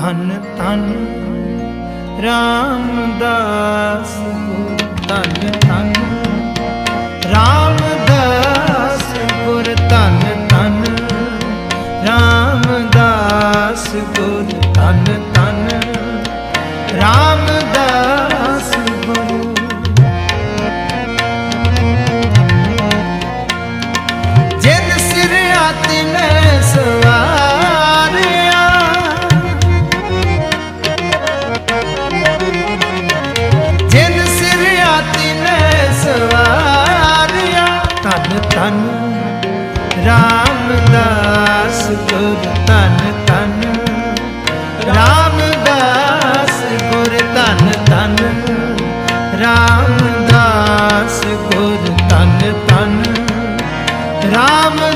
ਧਨ ਧੰਨ ਰਾਮਦਾਸ ਗੁਰ ਧਨ ਧੰਨ ਰਾਮਦਾਸ ਗੁਰ ਧਨ ਧਨ ਰਾਮਦਾਸ ਗੁਰ ਧਨ ਧਨ। ਧਨ ਰਾਮਦਾਸ ਗੁਰ ਧਨ ਧਨ ਰਾਮਦਾਸ ਗੁਰ ਧਨ ਧਨ ਰਾਮਦਾਸ ਗੁਰ ਧਨ ਧਨ ਰਾਮ